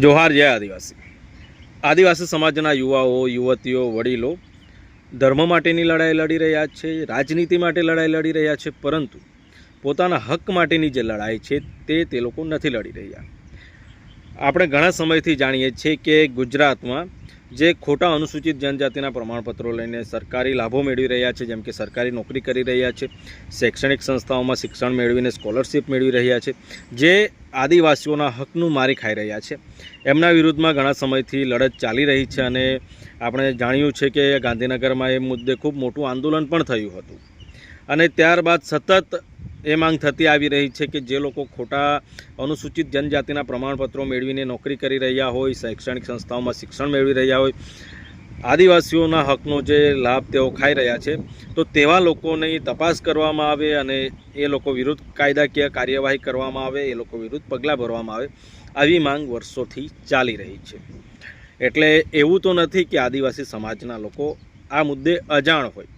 જોહાર જય આદિવાસી. આદિવાસી સમાજના યુવાઓ, યુવતીઓ, વડીલો ધર્મ માટેની લડાઈ લડી રહ્યા છે, રાજનીતિ માટે લડાઈ લડી રહ્યા છે, પરંતુ પોતાના હક માટેની જે લડાઈ છે તે તે લોકો નથી લડી રહ્યા. આપણે ઘણા સમયથી જાણીએ છીએ કે ગુજરાતમાં જે ખોટા અનુસૂચિત જનજાતિના પ્રમાણપત્રો લઈને સરકારી લાભો મેળવી રહ્યા છે, જેમ કે સરકારી નોકરી કરી રહ્યા છે, શૈક્ષણિક સંસ્થાઓમાં શિક્ષણ મેળવીને સ્કોલરશિપ મેળવી રહ્યા છે, જે આદિવાસીઓના હકનું મારી ખાઈ રહ્યા છે. એમના વિરુદ્ધમાં ઘણા સમયથી લડત ચાલી રહી છે અને આપણે જાણ્યું છે કે ગાંધીનગરમાં એ મુદ્દે ખૂબ મોટું આંદોલન પણ થયું હતું. અને ત્યારબાદ સતત એ માંગ થતી આવી રહી છે કે જે લોકો ખોટા અનુસૂચિત જનજાતિના પ્રમાણપત્રો મેળવીને નોકરી કરી રહ્યા હોય, શૈક્ષણિક સંસ્થાઓમાં શિક્ષણ મેળવી રહ્યા હોય, આદિવાસીઓના હકનો જે લાભ તેઓ ખાઈ રહ્યા છે, તો તેવા લોકોની તપાસ કરવામાં આવે અને એ લોકો વિરુદ્ધ કાયદાકીય કાર્યવાહી કરવામાં આવે, એ લોકો વિરુદ્ધ પગલાં ભરવામાં આવે, આવી માંગ વર્ષોથી ચાલી રહી છે. એટલે એવું તો નથી કે આદિવાસી સમાજના લોકો આ મુદ્દે અજાણ હોય,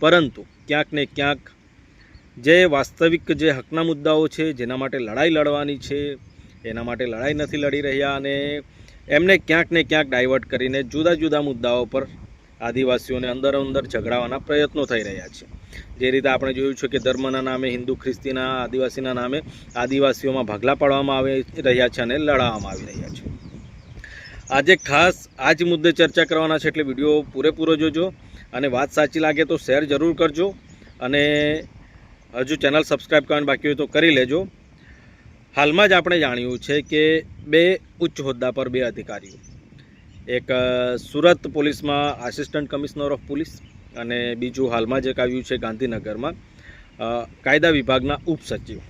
પરંતુ ક્યાંક ને ક્યાંક જે વાસ્તવિક જે હકના મુદ્દાઓ છે, જેના માટે લડાઈ લડવાની છે, એના માટે લડાઈ નથી લડી રહ્યા અને એમને ક્યાંક ને ક્યાંક ડાયવર્ટ કરીને જુદા જુદા મુદ્દાઓ પર આદિવાસીઓને અંદર અંદર ઝઘડાવાના પ્રયત્નો થઈ રહ્યા છે. જે રીતે આપણે જોયું છે કે ધર્મના નામે, હિન્દુ ખ્રિસ્તીના આદિવાસીના નામે આદિવાસીઓમાં ભાગલા પાડવામાં આવી રહ્યા છે અને લડાવવામાં આવી રહ્યા છે. આજે ખાસ આ જ મુદ્દે ચર્ચા કરવાના છે એટલે વીડિયો પૂરેપૂરો જોજો અને વાત સાચી લાગે તો શેર જરૂર કરજો અને હજુ ચેનલ સબસ્ક્રાઈબ કરવાનું બાકી હોય તો કરી લેજો. હાલમાં જ આપણે જાણ્યું છે કે બે ઉચ્ચ હોદ્દા પર બે અધિકારીઓ. એક સુરત પોલીસમાં આસિસ્ટન્ટ કમિશનર ઓફ પોલીસ અને બીજું હાલમાં જ એક આવ્યું છે ગાંધીનગરમાં કાયદા વિભાગના ઉપસચિવ.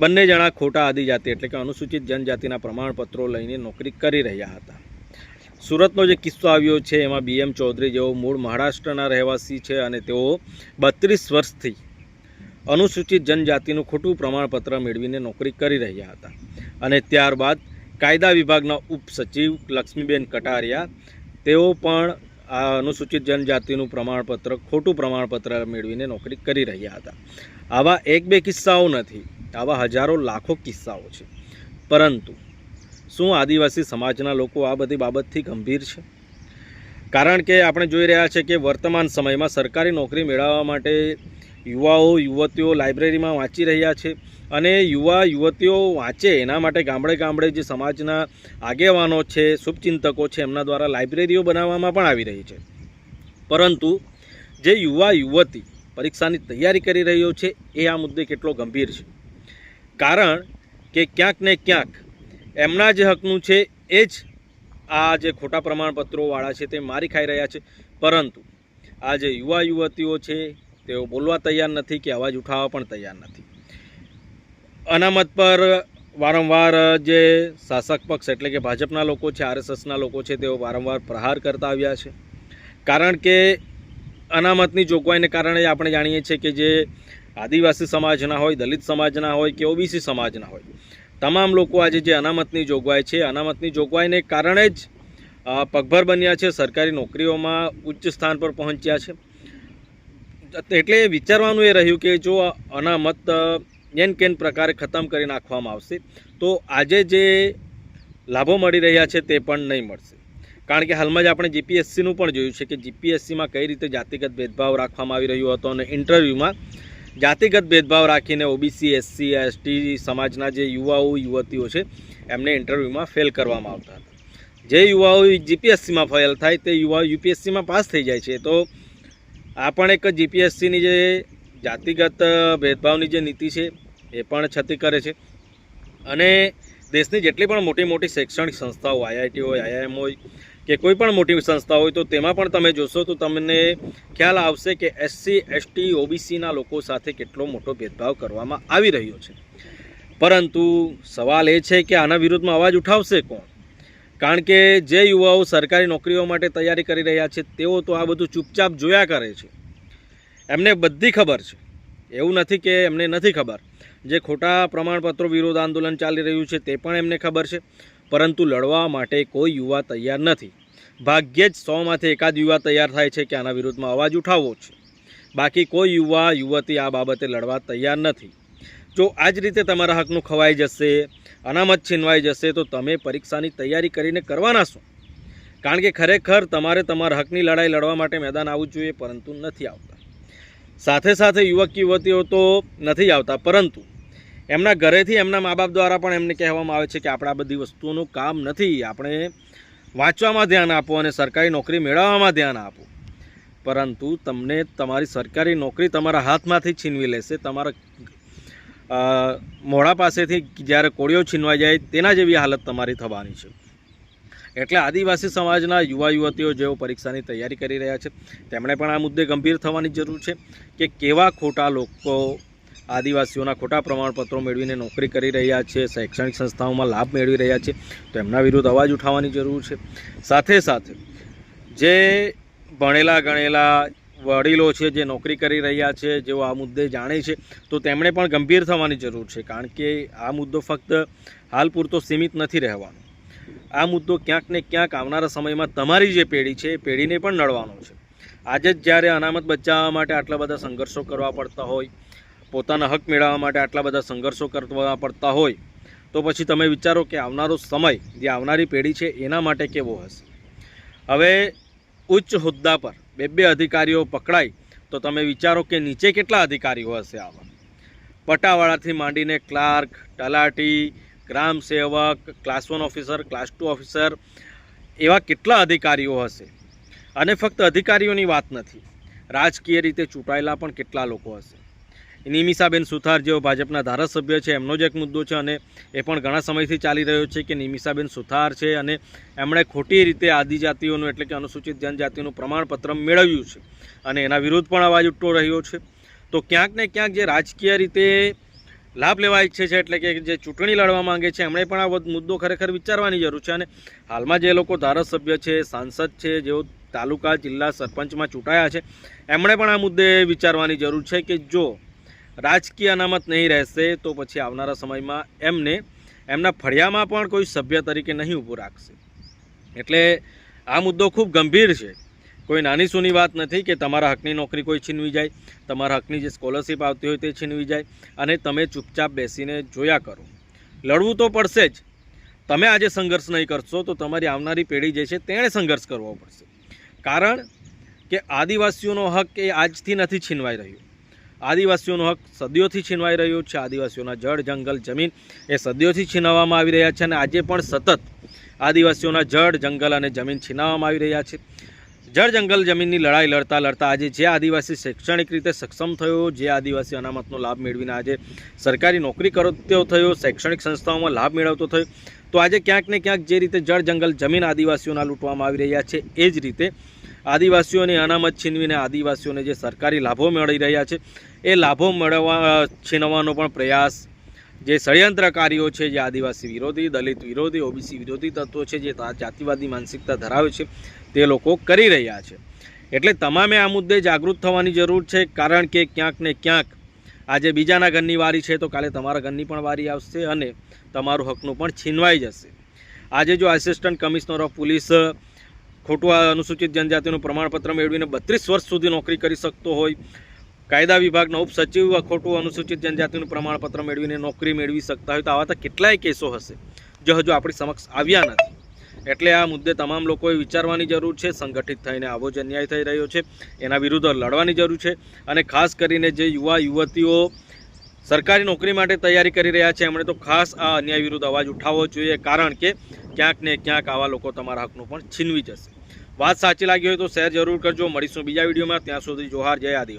બંને જણા ખોટા આદિજાતિ એટલે કે અનુસૂચિત જનજાતિના પ્રમાણપત્રો લઈને નોકરી કરી રહ્યા હતા. સુરતનો જે કિસ્સો આવ્યો છે એમાં બીએમ ચૌધરી જેઓ મૂળ મહારાષ્ટ્રના રહેવાસી છે અને તેઓ બત્રીસ વર્ષથી અનુસૂચિત જનજાતિનું ખોટું પ્રમાણપત્ર મેળવીને નોકરી કરી રહ્યા હતા. અને ત્યારબાદ કાયદા વિભાગના ઉપસચિવ લક્ષ્મીબેન કટારિયા, તેઓ પણ આ અનુસૂચિત જનજાતિનું પ્રમાણપત્ર, ખોટું પ્રમાણપત્ર મેળવીને નોકરી કરી રહ્યા હતા. આવા એક બે કિસ્સાઓ નથી, આવા હજારો લાખો કિસ્સાઓ છે. પરંતુ શું આદિવાસી સમાજના લોકો આ બધી બાબતથી ગંભીર છે? કારણ કે આપણે જોઈ રહ્યા છે કે વર્તમાન સમયમાં સરકારી નોકરી મેળવવા માટે યુવાઓ, યુવતીઓ લાઇબ્રેરીમાં વાંચી રહ્યા છે અને યુવા, યુવતીઓ વાંચે એના માટે ગામડે ગામડે જે સમાજના આગેવાનો છે, શુભચિંતકો છે, એમના દ્વારા લાઇબ્રેરીઓ બનાવવામાં પણ આવી રહી છે. પરંતુ જે યુવા, યુવતી પરીક્ષાની તૈયારી કરી રહ્યો છે, એ આ મુદ્દે કેટલો ગંભીર છે. કારણ કે ક્યાંક ને ક્યાંક એમના જે હકનું છે, એ જ આ જે ખોટા પ્રમાણપત્રોવાળા છે, તે મારી ખાઈ રહ્યા છે. પરંતુ આ જે યુવા, યુવતીઓ છે તેઓ બોલવા તૈયાર નથી કે અવાજ ઉઠાવવા પણ તૈયાર નથી. અનામત પર વારંવાર જે શાસક પક્ષ એટલે કે ભાજપના લોકો છે, આરએસએસના લોકો છે, તેઓ વારંવાર પ્રહાર કરતા આવ્યા છે. કારણ કે અનામતની જોગવાઈને કારણે આપણે જાણીએ છીએ કે જે આદિવાસી સમાજના હોય, દલિત સમાજના હોય કે ઓબીસી સમાજના હોય, તમામ લોકો આજે જે અનામતની જોગવાઈ છે, અનામતની જોગવાઈને કારણે જ પગભર બન્યા છે, સરકારી નોકરીઓમાં ઉચ્ચ સ્થાન પર પહોંચ્યા છે. એટલે વિચારવાનું એ રહ્યું કે જો અનામત એન કેન પ્રકારે ખતમ કરી નાખવામાં આવશે, તો આજે જે લાભો મળી રહ્યા છે તે પણ નહીં મળશે. કારણ કે હાલમાં જ આપણે જીપીએસસીનું પણ જોયું છે કે જીપીએસસીમાં કઈ રીતે જાતિગત ભેદભાવ રાખવામાં આવી રહ્યો હતો અને ઇન્ટરવ્યૂમાં જાતિગત ભેદભાવ રાખીને ઓબીસી, એસસી, એસટી સમાજના જે યુવાઓ, યુવતીઓ છે, એમને ઇન્ટરવ્યૂમાં ફેલ કરવામાં આવતા હતા. જે યુવાઓ જીપીએસસીમાં ફેલ થાય તે યુવાઓ યુપીએસસીમાં પાસ થઈ જાય છે, તો આ પણ એક જીપીએસસીની જે જાતિગત ભેદભાવની જે નીતિ છે, એ પણ છતી કરે છે. અને દેશની જેટલી પણ મોટી મોટી શૈક્ષણિક સંસ્થાઓ આઈઆઈટી હોય આઈઆઈએમ હોય, કે કોઈ પણ મોટી સંસ્થા હોય, તો તેમાં પણ તમે જોશો તો તમને ખ્યાલ આવશે કે એસસી એસટી ઓબીસીના લોકો સાથે કેટલો મોટો ભેદભાવ કરવામાં આવી રહ્યો છે. પરંતુ સવાલ એ છે કે આના વિરુદ્ધમાં અવાજ ઉઠાવશે કોણ? કારણ કે જે યુવાઓ સરકારી નોકરીઓ માટે તૈયારી કરી રહ્યા છે, તેઓ તો આ બધું ચૂપચાપ જોયા કરે છે. એમને બધી ખબર છે. એવું નથી કે એમને નથી ખબર. જે ખોટા પ્રમાણપત્રો વિરોધ આંદોલન ચાલી રહ્યું છે, તે પણ એમને ખબર છે. પરંતુ લડવા માટે કોઈ યુવા તૈયાર નથી. ભાગ્યે જ સોમાંથી એકાદ યુવા તૈયાર થાય છે કે આના વિરુદ્ધમાં અવાજ ઉઠાવવો છે. બાકી કોઈ યુવા, યુવતી આ બાબતે લડવા તૈયાર નથી. જો આ જ રીતે તમારા હકનું ખવાઈ જશે, અનામત છીનવાઈ જશે, તો તમે પરીક્ષાની તૈયારી કરીને કરવાના છો. કારણ કે ખરેખર તમારે તમારા હકની લડાઈ લડવા માટે મેદાન આવવું જોઈએ, પરંતુ નથી આવતા. સાથે સાથે યુવક યુવતીઓ તો નથી આવતા, પરંતુ એમના ઘરેથી એમના મા બાપ દ્વારા પણ એમને કહેવામાં આવે છે કે આપણે આ બધી વસ્તુઓનું કામ નથી, આપણે વાંચવામાં ધ્યાન આપો અને સરકારી નોકરી મેળવવામાં ધ્યાન આપો. પરંતુ તમને તમારી સરકારી નોકરી તમારા હાથમાંથી છીનવી લેશે, તમારા મોઢા પાસેથી જ્યારે કોળીઓ છીનવાઈ જાય તેના જેવી હાલત તમારી થવાની છે. એટલે આદિવાસી સમાજના યુવા યુવતીઓ જેઓ પરીક્ષાની તૈયારી કરી રહ્યા છે, તેમણે પણ આ મુદ્દે ગંભીર થવાની જરૂર છે કે કેવા ખોટા લોકો આદિવાસીઓના ખોટા પ્રમાણપત્રો મેળવીને નોકરી કરી રહ્યા છે, શૈક્ષણિક સંસ્થાઓમાં લાભ મેળવી રહ્યા છે, તો એમના વિરુદ્ધ અવાજ ઉઠાવવાની જરૂર છે. સાથે સાથે જે ભણેલા ગણેલા વડીલો છે જે નોકરી કરી રહ્યા છે, જેઓ આ મુદ્દે જાણે છે, તો તેમણે પણ ગંભીર થવાની જરૂર છે, કારણ કે આ મુદ્દો ફક્ત હાલ પૂરતો સીમિત નથી રહેવાનો. આ મુદ્દો ક્યાંક ને ક્યાંક આવનારા સમયમાં તમારી જે પેઢી છે, એ પેઢીને પણ નડવાનો છે. આજે જ જ્યારે અનામત બચાવવા માટે આટલા બધા સંઘર્ષો કરવા પડતા હોય, પોતાના હક મેળવવા માટે આટલા બધા સંઘર્ષો કરવા પડતા હોય, તો પછી તમે વિચારો કે આવનારો સમય, જે આવનારી પેઢી છે, એના માટે કેવો હશે? હવે ઉચ્ચ હોદ્દા પર બે બે અધિકારીઓ પકડાય તો તમે વિચારો કે નીચે કેટલા અધિકારીઓ હશે આવા? પટાવાળાથી માંડીને ક્લાર્ક, તલાટી, ગ્રામ સેવક, class one officer, class two officer, એવા કેટલા અધિકારીઓ હશે? અને ફક્ત અધિકારીઓની વાત નથી, રાજકીય રીતે ચૂંટાયેલા પણ કેટલા લોકો હશે? નિમિષાબેન સુથાર જેઓ ભાજપના ધારાસભ્ય છે, એમનો જ એક મુદ્દો છે અને એ પણ ઘણા સમયથી ચાલી રહ્યો છે કે નિમિષાબેન સુથાર છે અને એમણે ખોટી રીતે આદિજાતિઓનું એટલે કે અનુસૂચિત જનજાતિનું પ્રમાણપત્ર મેળવ્યું છે અને એના વિરુદ્ધ પણ અવાજ ઉઠતો રહ્યો છે. તો ક્યાંક ને ક્યાંક જે રાજકીય રીતે લાભ લેવા ઈચ્છે છે એટલે કે જે ચૂંટણી લડવા માંગે છે, એમણે પણ આ મુદ્દો ખરેખર વિચારવાની જરૂર છે અને હાલમાં જે લોકો ધારાસભ્ય છે, સાંસદ છે, જેઓ તાલુકા જિલ્લા સરપંચમાં ચૂંટાયા છે, એમણે પણ આ મુદ્દે વિચારવાની જરૂર છે કે જો રાજકીય અનામત નહીં રહેશે, તો પછી આવનારા સમયમાં એમને એમના ફળિયામાં પણ કોઈ સભ્ય તરીકે નહીં ઊભું રાખશે. એટલે આ મુદ્દો ખૂબ ગંભીર છે. કોઈ નાની સૂની વાત નથી કે તમારા હકની નોકરી કોઈ છીનવી જાય, તમારા હકની જે સ્કોલરશિપ આવતી હોય તે છીનવી જાય, અને તમે ચૂપચાપ બેસીને જોયા કરો. લડવું તો પડશે જ. તમે આજે સંઘર્ષ નહીં કરશો, તો તમારી આવનારી પેઢી જે છે તેણે સંઘર્ષ કરવો પડશે. કારણ કે આદિવાસીઓનો હક એ આજથી નથી છીનવાઈ રહ્યો. આદિવાસીઓનો હક સદીઓથી છીનવાઈ રહ્યો છે. આદિવાસીઓના જળ, જંગલ, જમીન એ સદીઓથી છીનવવામાં આવી રહ્યા છે અને આજે પણ સતત આદિવાસીઓના જળ, જંગલ અને જમીન છીનવવામાં આવી રહ્યા છે. જળ, જંગલ, જમીનની લડાઈ લડતા લડતા આજે જે આદિવાસી શૈક્ષણિક રીતે સક્ષમ થયો, જે આદિવાસી અનામતનો લાભ મેળવીને આજે સરકારી નોકરી કરતો થયો, શૈક્ષણિક સંસ્થાઓમાં લાભ મેળવતો થયો, તો આજે ક્યાંક ને ક્યાંક જે રીતે જળ, જંગલ, જમીન આદિવાસીઓના લૂંટવામાં આવી રહ્યા છે, એ જ રીતે આદિવાસીઓની અનામત છીનવીને આદિવાસીઓને જે સરકારી લાભો મળી રહ્યા છે એ લાભો મેળવવા છીનવવાનો પણ પ્રયાસ. જે ષડયંત્રકારીઓ છે, જે આદિવાસી વિરોધી, દલિત વિરોધી, ઓબીસી વિરોધી તત્વો છે, જે જાતિવાદી માનસિકતા ધરાવે છે, તે લોકો કરી રહ્યા છે. એટલે તમામે આ મુદ્દે જાગૃત થવાની જરૂર છે, કારણ કે ક્યાંક ને ક્યાંક આજે બીજાના ઘરની વારી છે, તો કાલે તમારા ઘરની પણ વારી આવશે અને તમારું હકનું પણ છીનવાઈ જશે. આજે જો આસિસ્ટન્ટ કમિશનર ઓફ પોલીસ ખોટું અનુસૂચિત જનજાતિનું પ્રમાણપત્ર મેળવીને બત્રીસ વર્ષ સુધી નોકરી કરી શકતો હોય કાયદા વિભાગના ઉપસચિવ ખોટું અનુસૂચિત જનજાતિનું પ્રમાણપત્ર મેળવીને નોકરી મેળવી શકતા હોય તો આવા તો કેટલાય કેસો હશે, જો હજુ આપણી સમક્ષ આવ્યા નથી. એટલે આ મુદ્દે તમામ લોકોએ વિચારવાની જરૂર છે, સંગઠિત થઈને આવો જ અન્યાય થઈ રહ્યો છે, એના વિરુદ્ધ લડવાની જરૂર છે અને ખાસ કરીને જે યુવા યુવતીઓ સરકારી નોકરી માટે તૈયારી કરી રહ્યા છે, એમણે તો ખાસ આ અન્યાય વિરુદ્ધ અવાજ ઉઠાવવો જોઈએ, કારણ કે ક્યાંક ને ક્યાંક આવા લોકો તમારા હકનું પણ છીનવી જશે. વાત સાચી લાગી હોય તો શેર જરૂર કરજો. મળીશું બીજા વિડીયોમાં. ત્યાં સુધી જોહાર. જય આદિવાસી.